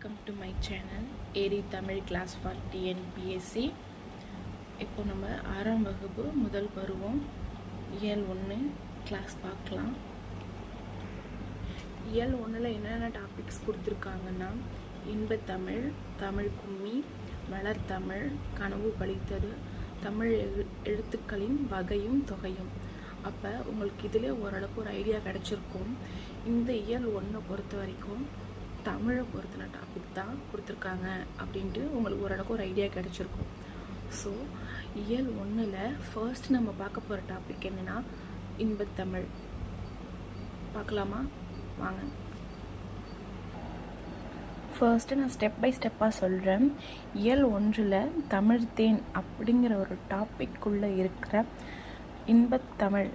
Welcome to my channel ஏரி Tamil class for TNPSC இப்போ நம்ம ஆறாம் வகுப்பு முதல் பருவம் இயல் ஒன்று கிளாஸ் பார்க்கலாம். இயல் ஒன்றில் என்னென்ன டாபிக்ஸ் கொடுத்துருக்காங்கன்னா இன்பத்தமிழ் தமிழ் கும்மி வளர்த்தமிழ் கனவு பழித்தது தமிழ் எழு எழுத்துக்களின் வகையும் தொகையும். அப்போ உங்களுக்கு இதில் ஓரளவுக்கு ஒரு ஐடியா கிடச்சிருக்கும். இந்த இயல் ஒன்றை பொறுத்த வரைக்கும் தமிழை பொறுத்தின டாபிக் தான் கொடுத்துருக்காங்க அப்படின்ட்டு உங்களுக்கு ஓரளவுக்கு ஒரு ஐடியா கிடச்சிருக்கும். ஸோ இயல் ஒன்றில் ஃபர்ஸ்ட் நம்ம பார்க்க போகிற டாபிக் என்னென்னா இன்பத்தமிழ் பார்க்கலாமா? வாங்க. ஃபர்ஸ்ட்டு நான் ஸ்டெப் பை ஸ்டெப்பாக சொல்கிறேன் இயல் ஒன்றில் தமிழ் தேன் அப்படிங்கிற ஒரு டாப்பிக்குள்ளே இருக்கிற இன்பத்தமிழ்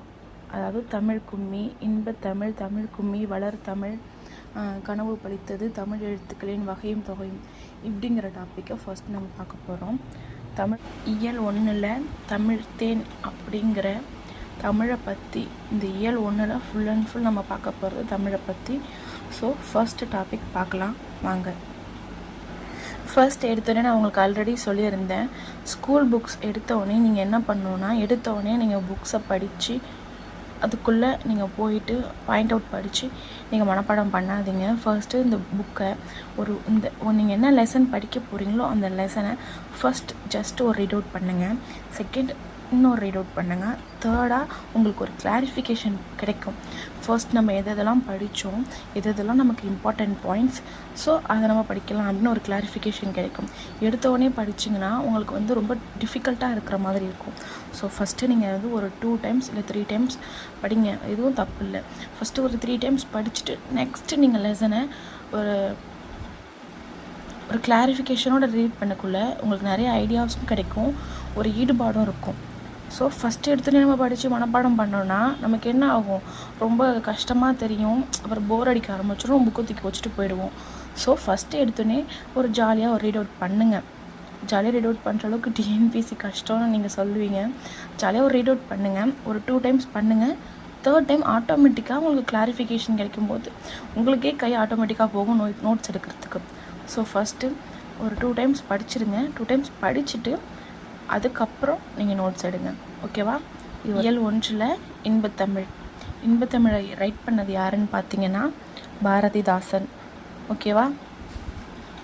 அதாவது தமிழ் கும்மி இன்பத்தமிழ் தமிழ் கும்மி வளர் தமிழ் கனவு பழித்தது தமிழ் எழுத்துக்களின் வகையும் தொகையும் இப்படிங்கிற டாப்பிக்கை ஃபர்ஸ்ட் நம்ம பார்க்க போகிறோம் தமிழ் இயல் ஒன்றில் தமிழ்த்தேன் அப்படிங்கிற தமிழை பற்றி இந்த இயல் ஒன்றில் ஃபுல் அண்ட் ஃபுல் நம்ம பார்க்க போகிறது தமிழை பற்றி ஸோ ஃபஸ்ட்டு டாபிக் பார்க்கலாம். வாங்க. ஃபர்ஸ்ட் எடுத்தோடனே நான் உங்களுக்கு ஆல்ரெடி சொல்லியிருந்தேன். ஸ்கூல் புக்ஸ் எடுத்தோடனே நீங்கள் என்ன பண்ணணுன்னா எடுத்தோடனே நீங்கள் புக்ஸை படித்து அதுக்குள்ளே நீங்கள் போயிட்டு பாயிண்ட் அவுட் படித்து நீங்கள் மனப்பாடம் பண்ணாதீங்க. ஃபர்ஸ்ட்டு இந்த புக்கை ஒரு இந்த நீங்கள் என்ன லெசன் படிக்க போகிறீங்களோ அந்த லெசனை ஃபஸ்ட் ஜஸ்ட் ஒரு ரீட் அவுட் பண்ணுங்கள் செகண்ட் இன்னொரு ரீட் அவுட் பண்ணுங்கள் தேர்டாக உங்களுக்கு ஒரு கிளாரிஃபிகேஷன் கிடைக்கும். ஃபர்ஸ்ட் நம்ம எது எதெல்லாம் படித்தோம் எது எதெல்லாம் நமக்கு இம்பார்ட்டன்ட் பாயிண்ட்ஸ் ஸோ அதை நம்ம படிக்கலாம் அப்படின்னு ஒரு கிளாரிஃபிகேஷன் கிடைக்கும். எடுத்தவொடனே படிச்சிங்கன்னா உங்களுக்கு வந்து ரொம்ப டிஃபிகல்ட்டாக இருக்கிற மாதிரி இருக்கும். ஸோ ஃபஸ்ட்டு நீங்கள் வந்து ஒரு டூ டைம்ஸ் இல்லை த்ரீ டைம்ஸ் படிங்க. எதுவும் தப்பு இல்லை. ஃபஸ்ட்டு ஒரு த்ரீ டைம்ஸ் படிச்சுட்டு நெக்ஸ்ட்டு நீங்கள் லெசனை ஒரு ஒரு கிளாரிஃபிகேஷனோட ரீட் பண்ணக்குள்ளே உங்களுக்கு நிறைய ஐடியாஸும் கிடைக்கும். ஒரு ஈடுபாடும் இருக்கும். ஸோ ஃபஸ்ட்டு எடுத்துகிட்டு நம்ம படித்து மனப்பாடம் பண்ணோன்னா நமக்கு என்ன ஆகும்? ரொம்ப கஷ்டமாக தெரியும். அப்புறம் போர் அடிக்க ஆரம்பிச்சிடும் புக்கு தூக்கி வச்சுட்டு போயிடுவோம். ஸோ ஃபஸ்ட்டு எடுத்தோடனே ஒரு ஜாலியாக ஒரு ரீட் அவுட் பண்ணுங்கள் ஜாலியாக ரீட் அவுட் பண்ணுற அளவுக்கு டிஎன்பிசி கஷ்டம்னு நீங்கள் சொல்லுவீங்க. ஜாலியாக ஒரு ரீட் அவுட் பண்ணுங்கள் ஒரு டூ டைம்ஸ் பண்ணுங்கள் தேர்ட் டைம் ஆட்டோமேட்டிக்காக உங்களுக்கு கிளாரிஃபிகேஷன் கிடைக்கும்போது உங்களுக்கே கை ஆட்டோமேட்டிக்காக போகும் நோட் நோட்ஸ் எடுக்கிறதுக்கு. ஸோ ஃபஸ்ட்டு ஒரு டூ டைம்ஸ் படிச்சிருங்க. டூ டைம்ஸ் படிச்சுட்டு அதுக்கப்புறம் நீங்கள் நோட்ஸ் எடுங்க. ஓகேவா இயல் ஒன்றில் இன்பத்தமிழ். இன்பத்தமிழை ரைட் பண்ணது யாருன்னு பார்த்தீங்கன்னா பாரதிதாசன். ஓகேவா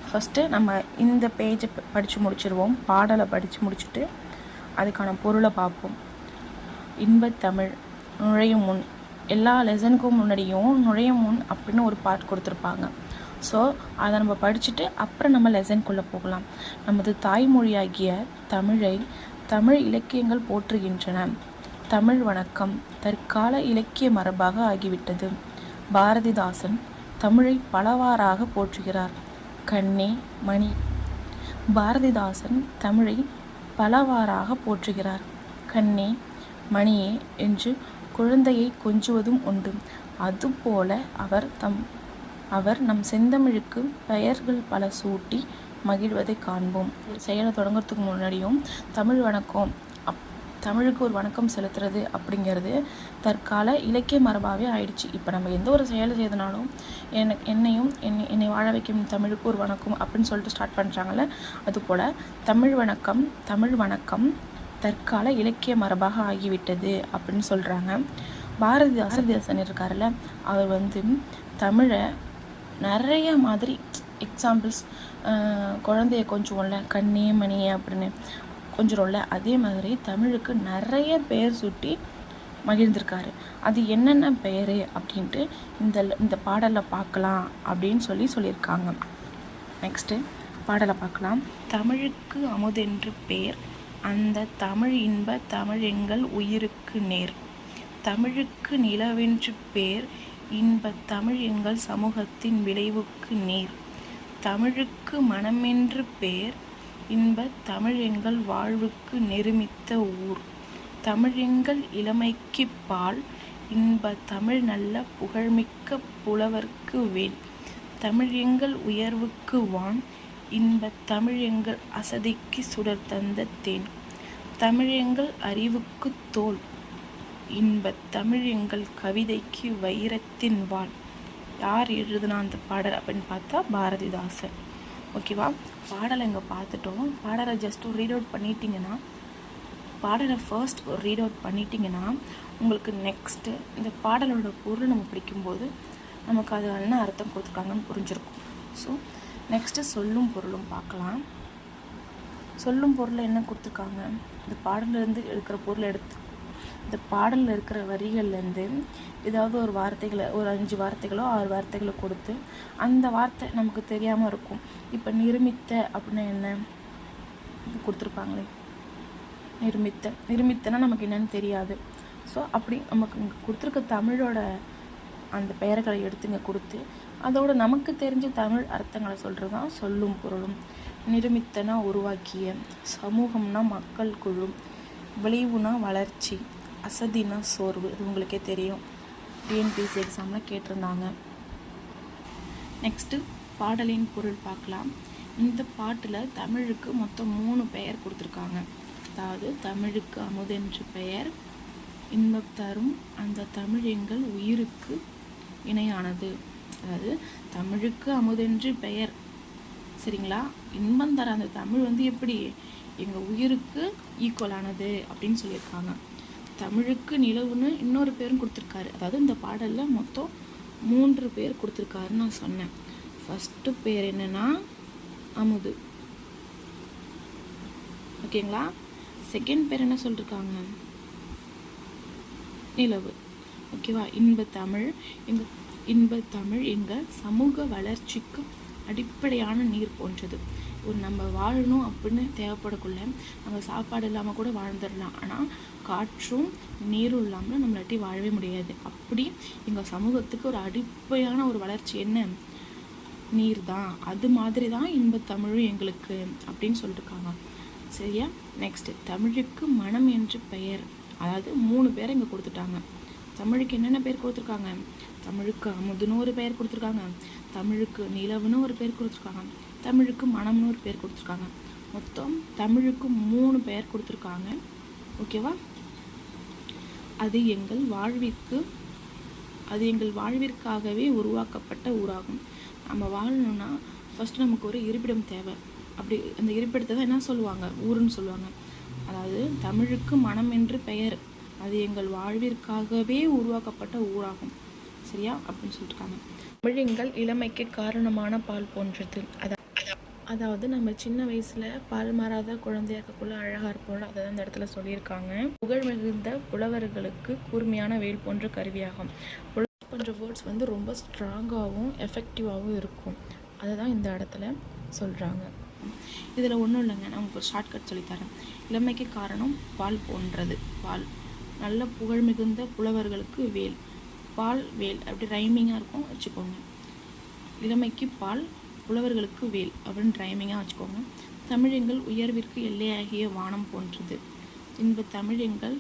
ஃபஸ்ட்டு நம்ம இந்த பேஜை படித்து முடிச்சிருவோம். பாடலை படித்து முடிச்சுட்டு அதுக்கான பொருளை பார்ப்போம். இன்பத்தமிழ் நுழையும் முன். எல்லா லெசனுக்கும் முன்னாடியும் நுழையும் முன் அப்படின்னு ஒரு பாட் கொடுத்துருப்பாங்க. ஸோ அதை நம்ம படிச்சுட்டு அப்புறம் நம்ம லெசன்குள்ளே போகலாம். நமது தாய்மொழியாகிய தமிழை தமிழ் இலக்கியங்கள் போற்றுகின்றன. தமிழ் வணக்கம் தற்கால இலக்கிய மரபாக ஆகிவிட்டது. பாரதிதாசன் தமிழை பலவாறாக போற்றுகிறார். கண்ணே மணி. பாரதிதாசன் தமிழை பலவாறாக போற்றுகிறார். கண்ணே மணியே என்று குழந்தையை கொஞ்சுவதும் உண்டு. அதுபோல அவர் தம் அவர் நம் செந்தமிழுக்கு பெயர்கள் பல சூட்டி மகிழ்வதை காண்போம். செயலை தொடங்குறதுக்கு முன்னாடியும் தமிழ் வணக்கம் அப் தமிழுக்கு ஒரு வணக்கம் செலுத்துறது அப்படிங்கிறது தற்கால இலக்கிய மரபாகவே ஆயிடுச்சு. இப்போ நம்ம எந்த ஒரு செயலை செய்தனாலும் எனக்கு என்னையும் என்னை என்னை வாழ வைக்கும் தமிழுக்கு ஒரு வணக்கம் அப்படின்னு சொல்லிட்டு ஸ்டார்ட் பண்ணுறாங்கல்ல அதுபோல் தமிழ் வணக்கம் தமிழ் வணக்கம் தற்கால இலக்கிய மரபாக ஆகிவிட்டது அப்படின்னு சொல்கிறாங்க பாரதிதாசன் இருக்காருல்ல அவர் வந்து தமிழை நிறைய மாதிரி எக்ஸாம்பிள்ஸ் குழந்தைய கொஞ்சம்ல கண்ணே மணியே அப்படின்னு கொஞ்சுறோம்ல அதே மாதிரி தமிழுக்கு நிறைய பெயர் சுட்டி மகிழ்ந்திருக்காரு. அது என்னென்ன பெயர் அப்படின்ட்டு இந்த இந்த பாடலில் பார்க்கலாம் அப்படின்னு சொல்லி சொல்லியிருக்காங்க. நெக்ஸ்ட்டு பாடலை பார்க்கலாம். தமிழுக்கு அமுதென்று பேர் அந்த தமிழ் இன்ப தமிழ் எங்கள் உயிருக்கு நேர். தமிழுக்கு நிலவென்று பேர் இன்பத் தமிழ் எங்கள் சமூகத்தின் விளைவுக்கு நீர். தமிழுக்கு மனமென்று பேர் இன்பத் தமிழ் எங்கள் வாழ்வுக்கு நெருமித்த ஊர். தமிழ் எங்கள் இளமைக்கு பால் இன்ப தமிழ் நல்ல புகழ்மிக்க புலவர்க்கு வேல் தமிழ் எங்கள் உயர்வுக்கு வான் இன்ப தமிழ் எங்கள் அசதிக்கு சுடர் தந்த தேன். தமிழ் எங்கள் அறிவுக்கு தோல் இன்ப தமிழ் எங்கள் கவிதைக்கு வைரத்தின் வாழ் யார் எழுதுனா அந்த பாடல் அப்படின்னு பார்த்தா பாரதிதாசன். ஓகேவா பாடலை இங்கே பார்த்துட்டோம். பாடலை ஜஸ்ட் ஒரு ரீட் அவுட் பண்ணிட்டீங்கன்னா பாடலை ஃபர்ஸ்ட் ஒரு ரீட் அவுட் பண்ணிட்டீங்கன்னா உங்களுக்கு நெக்ஸ்ட்டு இந்த பாடலோட பொருள் நம்ம படிக்கும்போது நமக்கு அது என்ன அர்த்தம் கொடுத்துருக்காங்கன்னு புரிஞ்சிருக்கும். ஸோ நெக்ஸ்ட்டு சொல்லும் பொருளும் பார்க்கலாம். சொல்லும் பொருளை என்ன கொடுத்துருக்காங்க? இந்த பாடலேருந்து எடுக்கிற பொருளை எடுத்து இந்த பாடலில் இருக்கிற வரிகள்லேருந்து ஏதாவது ஒரு வார்த்தைகளை ஒரு அஞ்சு வார்த்தைகளோ ஆறு வார்த்தைகளோ கொடுத்து அந்த வார்த்தை நமக்கு தெரியாமல் இருக்கும். இப்போ நிருமித்த அப்படின்னா என்ன? கொடுத்துருப்பாங்களே. நிருமித்த. நிருமித்தனா நமக்கு என்னன்னு தெரியாது. ஸோ அப்படி நமக்கு இங்கே கொடுத்துருக்க தமிழோட அந்த பெயர்களை எடுத்துங்க கொடுத்து அதோட நமக்கு தெரிஞ்ச தமிழ் அர்த்தங்களை சொல்கிறது தான் சொல்லும் பொருளும். நிருமித்தனா உருவாக்கிய சமூகம்னா மக்கள் குழு. விளைவுனா வளர்ச்சி அசதினா சோர்வு இது உங்களுக்கே தெரியும். டிஎன்பிஎஸ்சி எக்ஸாமில் கேட்டிருந்தாங்க. நெக்ஸ்ட்டு பாடலின் பொருள் பார்க்கலாம். இந்த பாட்டில் தமிழுக்கு மொத்தம் மூணு பெயர் கொடுத்துருக்காங்க. அதாவது தமிழுக்கு அமுதென்று பெயர் இன்பம் தரும் அந்த தமிழ் எங்கள் உயிருக்கு இணையானது. அதாவது தமிழுக்கு அமுதென்று பெயர். சரிங்களா? இன்பம் தர அந்த தமிழ் வந்து எப்படி எங்கள் உயிருக்கு ஈக்குவலானது அப்படின்னு சொல்லியிருக்காங்க. தமிழுக்கு நிலவுன்னு இன்னொரு பேரும் கொடுத்துருக்காரு. அதாவது இந்த பாடலில் மொத்தம் மூன்று பேர் கொடுத்துருக்காருன்னு நான் சொன்னேன். ஃபஸ்ட்டு பேர் என்னன்னா அமுது. ஓகேங்களா செகண்ட் பேர் என்ன சொல்லியிருக்காங்க நிலவு. ஓகேவா இன்ப தமிழ் எங்கள் இன்ப தமிழ் எங்கள் சமூக வளர்ச்சிக்கு அடிப்படையான நீர் போன்றது. ஒரு நம்ம வாழணும் அப்படின்னு தேவைப்படக்குள்ள நம்ம சாப்பாடு இல்லாமல் கூட வாழ்ந்துடலாம். ஆனால் காற்றும் நீரும் இல்லாமல் நம்மளாட்டி வாழவே முடியாது. அப்படி எங்கள் சமூகத்துக்கு ஒரு அடிப்படையான ஒரு வளர்ச்சி என்ன? நீர் தான் அது மாதிரி தான் இன்பத்தமிழும் எங்களுக்கு அப்படின்னு சொல்லியிருக்காங்க சரியா? நெக்ஸ்ட்டு தமிழுக்கு மனம் என்று பெயர். அதாவது மூணு பேரை இங்கே கொடுத்துட்டாங்க. தமிழுக்கு என்னென்ன பேர் கொடுத்துருக்காங்க? தமிழுக்கு அமுதுன்னு ஒரு பெயர் கொடுத்துருக்காங்க. தமிழுக்கு நிலவுன்னு ஒரு பேர் கொடுத்துருக்காங்க. தமிழுக்கு மனம்னு ஒரு பேர் கொடுத்துருக்காங்க. மொத்தம் தமிழுக்கு மூணு பெயர் கொடுத்துருக்காங்க. ஓகேவா அது எங்கள் வாழ்விற்கு அது எங்கள் வாழ்விற்காகவே உருவாக்கப்பட்ட ஊராகும். நம்ம வாழணும்னா ஃபஸ்ட்டு நமக்கு ஒரு இருப்பிடம் தேவை. அப்படி அந்த இருப்பிடத்தை தான் என்ன சொல்லுவாங்க? ஊருன்னு சொல்லுவாங்க. அதாவது தமிழுக்கு மனம் என்று பெயர். அது எங்கள் வாழ்விற்காகவே உருவாக்கப்பட்ட ஊராகும். சரியா? அப்படின்னு சொல்லியிருக்காங்க தமிழ் எங்கள் இளமைக்கு காரணமான பால் போன்றது. அதா அதாவது நம்ம சின்ன வயசில் பால் மாறாத குழந்தையா இருக்கக்குள்ள அழகாக இருப்போம்ல அதை தான் இந்த இடத்துல சொல்லியிருக்காங்க. புகழ் மிகுந்த புலவர்களுக்கு கூர்மையான வேல் போன்ற கருவியாகும். புலவர் போன்ற வேர்ட்ஸ் வந்து ரொம்ப ஸ்ட்ராங்காகவும் எஃபெக்டிவாகவும் இருக்கும். அதை தான் இந்த இடத்துல சொல்கிறாங்க இதில் ஒன்றும் இல்லைங்க. நான் உங்களுக்கு ஷார்ட்கட் சொல்லித்தரேன் இளமைக்கு காரணம் பால் போன்றது. பால். நல்ல புகழ் மிகுந்த புலவர்களுக்கு வேல். பால் வேல். அப்படி ரைமிங்காக இருக்கும். வச்சுக்கோங்க. இளமைக்கு பால் புலவர்களுக்கு வேல். அப்படின்னு ரைமிங்காக வச்சுக்கோங்க. தமிழெங்கள் உயர்விற்கு எல்லையாகிய வானம் போன்றது. இன்ப தமிழெங்கள்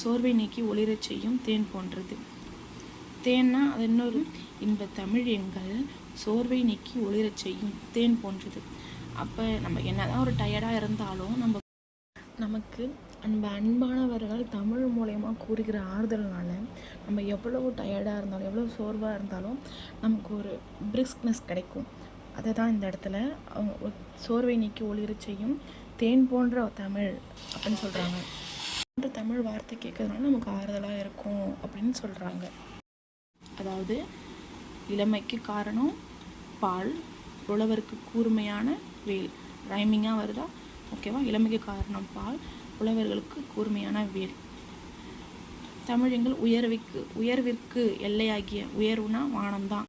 சோர்வை நீக்கி ஒளிரச் செய்யும் தேன் போன்றது. தேன்னா அது இன்னொரு இன்ப தமிழ் எங்கள் சோர்வை நீக்கி ஒளிரச் செய்யும் தேன் போன்றது. அப்போ நம்ம என்னதான் ஒரு டயர்டாக இருந்தாலும் நம்ம நமக்கு அன்ப அன்பானவர்கள் தமிழ் மூலயமா கூறுகிற ஆறுதல்னால நம்ம எவ்வளவு டயர்டாக இருந்தாலும் எவ்வளோ சோர்வாக இருந்தாலும் நமக்கு ஒரு பிரிஸ்க்னஸ் கிடைக்கும். அதை தான் இந்த இடத்துல அவங்க சோர்வை நீக்கி ஒளிரச் செய்யும் தேன் போன்ற தமிழ் அப்படின்னு சொல்கிறாங்க போன்ற தமிழ் வார்த்தை கேட்கறதுனால நமக்கு ஆறுதலாக இருக்கும் அப்படின்னு சொல்கிறாங்க அதாவது இளமைக்கு காரணம் பால் புலவருக்கு கூர்மையான வேல். ரைமிங்காக வருதா? ஓகேவா இளமைக்கு காரணம் பால் புலவர்களுக்கு கூர்மையான வேல் தமிழ் எங்கள் உயர்விற்கு உயர்விற்கு எல்லையாகிய உயர்வுனா வானம்தான்.